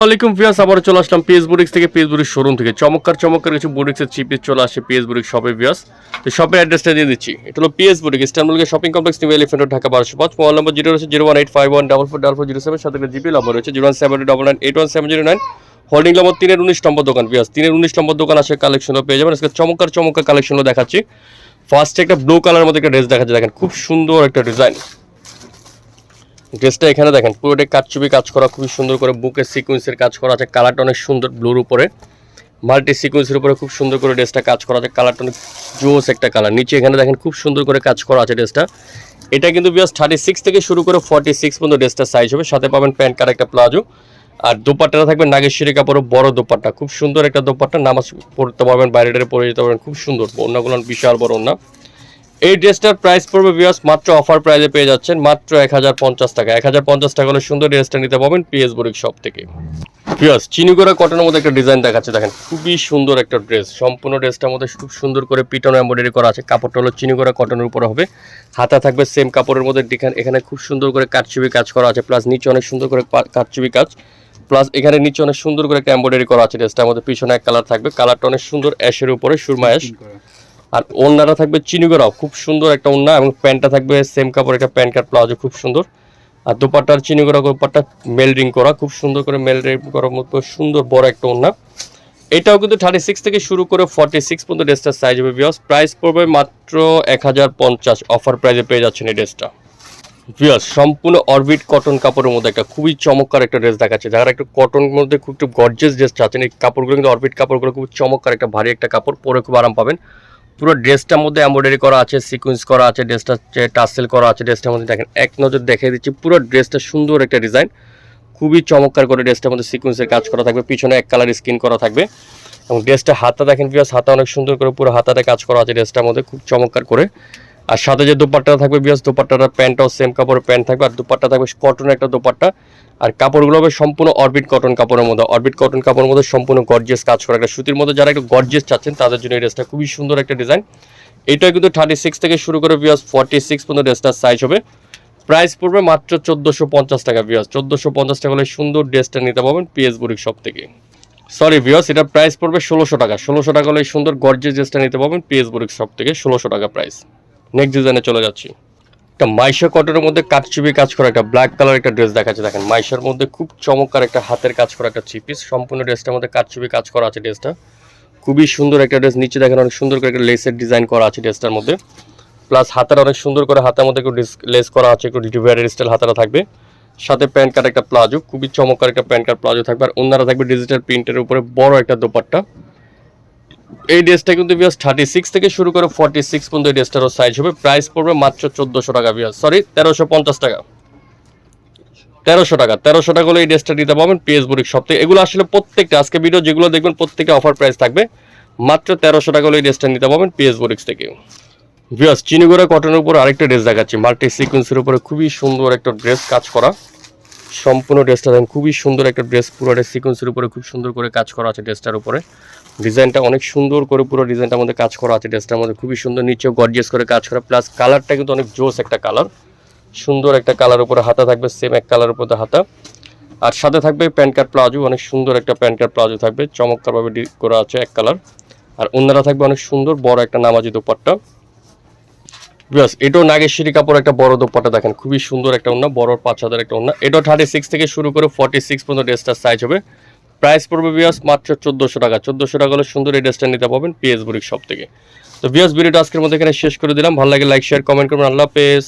আসসালামাইকুম ভিয়াস আবার চলে আসলাম পিএস বুরিক্স থেকে। পিএস বুরিক্স শোরুম থেকে। চমৎকার চমৎকার কিছু বুরিক্সের চিপ চলে আসে পিএস বুরিক্স শপে ভিয়াস তো শপের অ্যাড্রেসটা দিয়ে দিচ্ছি। এটা হলো PS বুরিক ইস্টানবুলকে shopping complex new elephant Dhaka বারোশো পাঁচ। মোবাইল নম্বর জিরো রয়েছে zero one eight five one double four double four zero seven. সাথে জিপি নম্বর রয়েছে zero one seven double nine, eight one seven zero nine. Holding number তিনের উনিশ নম্বর দোকান ভিয়াস তিনের উনিশ নম্বর দোকান আসে কালেকশনও পেয়ে যাবেন। আজকে চমৎকার চমৎকার কালেকশনও দেখাচ্ছি। ফার্স্টে একটা ব্লু কালারের মধ্যে একটা ড্রেস দেখাচ্ছে। দেখেন, খুব সুন্দর একটা ডিজাইন ড্রেসটা এখানে দেখেন, পুরোটাই কাটচুপি কাজ করা, খুবই সুন্দর করে বুকের সিকুয়েন্সের কাজ করা আছে কালারটা অনেক সুন্দর ব্লুর উপরে। মাল্টি সিকুয়েন্সের উপরে খুব সুন্দর করে ড্রেসটা কাজ করা আছে কালারটা অনেক জোস একটা কালার নিচে এখানে দেখেন, খুব সুন্দর করে কাজ করা আছে ড্রেসটা। এটা কিন্তু বিয়াস থার্টি সিক্স থেকে শুরু করে ফর্টি সিক্স পর্যন্ত ড্রেসটা সাইজ হবে, সাথে পাবেন প্যান্ট কার একটা প্লাজো। আর দোপাট্টাটা থাকবে নাগেশ্বরী কাপড়ের বড় দোপাট্টা, খুব সুন্দর একটা দোপাট্টা, নামাজ পড়তে পারবেন, বাইরে পরে যেতে পারবেন, খুব সুন্দর অন্যগুলো বিশাল বড় অন্য এই ড্রেসটার প্রাইস পড়বে বিয়াস মাত্র অফার প্রাইসে পেয়ে যাচ্ছেন মাত্র এক হাজার পঞ্চাশ টাকা। এক হাজার পঞ্চাশ টাকা হলে সুন্দর ড্রেসটা নিতে পাবেন পিএস বুরিক শপ থেকে। বিয়াস চিনিগোড়া কটনের মধ্যে একটা ডিজাইন দেখাচ্ছে, দেখেন, খুবই সুন্দর একটা ড্রেস সম্পূর্ণ ড্রেসটার মধ্যে খুব সুন্দর করে পিটন এম্ব্রয়ডারি করা আছে। কাপড়টা হলো চিনিগোড়া কটনের উপরে হবে। হাতা থাকবে সেম কাপড়ের মধ্যে এখানে খুব সুন্দর করে কাটচুবি কাজ করা আছে প্লাস নিচে অনেক সুন্দর করে কাটচুবি কাজ। প্লাস এখানে নিচে অনেক সুন্দর করে একটা এম্ব্রয়ডারি করা আছে ড্রেসটার মধ্যে, পিছনে এক কালার থাকবে। কালারটা অনেক সুন্দর অ্যাশের উপরে, সুরমা অ্যাশ আর ওড়নাটা থাকবে চিনিগড়াও খুব সুন্দর একটা ওড়না এবং প্যান্টটা থাকবে সেম কাপড় একটা প্যান্ট কাট, প্লাজো, খুব সুন্দর। আর দোপাট্টার চিনিগড়া দোপাট্টা মেলরিং করা, খুব সুন্দর করে মেলরিং করার মতো সুন্দর বড় একটা ওড়না। এটাও কিন্তু থার্টি সিক্স থেকে শুরু করে ফর্টি সিক্স পর্যন্ত ড্রেসটার সাইজ হবে বিয়স প্রাইস পড়বে মাত্র এক হাজার পঞ্চাশ। অফার প্রাইসে পেয়ে যাচ্ছেন এই ড্রেসটা। বিয়স সম্পূর্ণ অরবিট কটন কাপড়ের মধ্যে একটা খুবই চমৎকার একটা ড্রেস দেখাচ্ছে। যারা একটু কটনের মধ্যে খুব একটু গর্জেস ড্রেস চাচ্ছেন, এই কাপড়গুলো কিন্তু অরবিট কাপড়গুলো খুব চমৎকার একটা ভারী একটা কাপড়, পরে খুব আরাম পাবেন। পুরো ড্রেসটার মধ্যে এমব্রয়ডারি করা আছে সিকুয়েন্স করা আছে, ড্রেসটা টাসেল করা আছে, ড্রেসটার মধ্যে দেখেন, এক নজর দেখিয়ে দিচ্ছি, পুরো ড্রেসটা সুন্দর একটা ডিজাইন খুবই চমৎকার করে ড্রেসটার মধ্যে সিকুয়েন্সের কাজ করা থাকবে, পিছনে এক কালার স্কিন করা থাকবে, এবং ড্রেসটা হাতা দেখেন বিকজ হাতা অনেক সুন্দর করে পুরো হাতাতে কাজ করা আছে ড্রেসটার মধ্যে, খুব চমৎকার করে। আর সাথে যে দোপাট্টাটা থাকবে, বিয়াস দোপাট্টাটা প্যান্টটাও সেম কাপড়ের প্যান্ট থাকবে, আর দোপাট্টা থাকবে কটনের একটা দোপাট্টা। আর কাপড়গুলো হবে সম্পূর্ণ অরবিট কটন কাপড়ের মধ্যে। অরবিট কটন কাপড়ের মধ্যে সম্পূর্ণ গর্জিয়াস কাজ করা। একটা সুতির মধ্যে যারা একটু গর্জিয়াস চাচ্ছেন, তাদের জন্য এই ড্রেসটা খুবই সুন্দর একটা ডিজাইন এটা কিন্তু থার্টি সিক্স থেকে শুরু করে বিয়াস ফর্টি সিক্স পর্যন্ত ড্রেসটার সাইজ হবে। প্রাইস পড়বে মাত্র চোদ্দোশো পঞ্চাশ টাকা বিয়াস। চোদ্দোশো পঞ্চাশ টাকা হলে সুন্দর ড্রেসটা নিতে পারবেন পিএস বুরিক শপ থেকে। সরি ভিওস এটা প্রাইস পড়বে ষোলোশো টাকা। ষোলোশো টাকা হলে সুন্দর গর্জেস ড্রেসটা নিতে পারবেন পিএস বুরিক শপ থেকে। ষোলোশো টাকা প্রাইস নেক্সট ডিজাইনে চলে যাচ্ছি। একটা মাইশা কটনের মধ্যে কাটচুপি কাজ করা একটা ব্ল্যাক কালার একটা ড্রেস দেখাচ্ছে। দেখেন, মাইশার মধ্যে খুব চমৎকার একটা হাতের কাজ করা একটা চিপিস সম্পূর্ণ ড্রেসটার মধ্যে কাটচুপি কাজ করা আছে ড্রেসটা খুবই সুন্দর একটা ড্রেস নিচে দেখেন অনেক সুন্দর করে একটা লেসের ডিজাইন করা আছে ড্রেসটার মধ্যে। প্লাস হাতার অনেক সুন্দর করে হাতের মধ্যে একটু লেস করা আছে, একটু ডিভাইডার স্টাইল হাতারা থাকবে। সাথে প্যান্ট কাট একটা প্লাজো। খুবই চমৎকার একটা প্যান্ট কাট প্লাজো থাকবে। আর অন্যরা থাকবে ডিজিটাল প্রিন্টের উপরে বড় একটা দোপাট্টা। এই ড্রেসটা কিন্তু বিয়াস থার্টি সিক্স থেকে শুরু করে ফর্টি সিক্স পর্যন্ত এই ড্রেসটারও সাইজ হবে। প্রাইস পড়বে মাত্র চোদ্দোশো টাকা বিয়াস সরি তেরোশো পঞ্চাশ টাকা। তেরোশো টাকা। তেরোশো টাকা হলে এই ড্রেসটা দিতে পারবেন পিএস বুরিক সব থেকে। এগুলো আসলে প্রত্যেকটা, আজকে ভিডিও যেগুলো দেখবেন প্রত্যেকটা অফার প্রাইস থাকবে। মাত্র তেরোশো টাকা হলে এই ড্রেসটা নিতে পারবেন পিএস বুরিক্স থেকে। ভিয়াস চিনিগড়া কটনের উপর আরেকটা ড্রেস দেখাচ্ছি। মাল্টি সিকুয়েন্সের উপরে খুবই সুন্দর একটা ড্রেস কাজ করা। সম্পূর্ণ ড্রেসটা দেখেন, খুবই সুন্দর একটা ড্রেস পুরোটা সিকুয়েন্সের উপরে খুব সুন্দর করে কাজ করা আছে ড্রেসটার উপরে। ডিজাইনটা অনেক সুন্দর করে পুরো ডিজাইনটার মধ্যে কাজ করা আছে ড্রেসটার মধ্যে, খুবই সুন্দর, নিচেও গর্জিয়াস করে কাজ করা। প্লাস কালারটা কিন্তু অনেক জোস একটা কালার সুন্দর একটা কালার উপরে হাতা থাকবে সেম এক কালার উপরে হাতা। আর সাথে থাকবে প্যান্ট কার্ড প্লাজো, অনেক সুন্দর একটা প্যান্ট কার্ড প্লাজো থাকবে, চমৎকারভাবে করা আছে এক কালার আর অন্যরা থাকবে অনেক সুন্দর, বড় একটা নামাজি দোপাট্টা। বিয়াস, এটাও নাগেশ্বরী কাপড় একটা বড় দোপাটা দেখেন, খুবই সুন্দর একটা ওনা বড় পাঁচ হাজার একটা ওনা এটাও থার্টি সিক্স থেকে শুরু করে ফর্টি সিক্স পর্যন্ত ড্রেসটার সাইজ হবে। প্রাইস পড়বে বিয়াস মাত্র চোদ্দোশো টাকা। চোদ্দোশো টাকা হলে সুন্দর এই ড্রেসটা নিতে পাবেন পিএস বুরিক শপ থেকে। তো বিয়াস, ভিডিওটা আজকের মধ্যে এখানে শেষ করে দিলাম। ভালো লাগে লাইক শেয়ার কমেন্ট করবেন। আল্লাহ হাফেজ।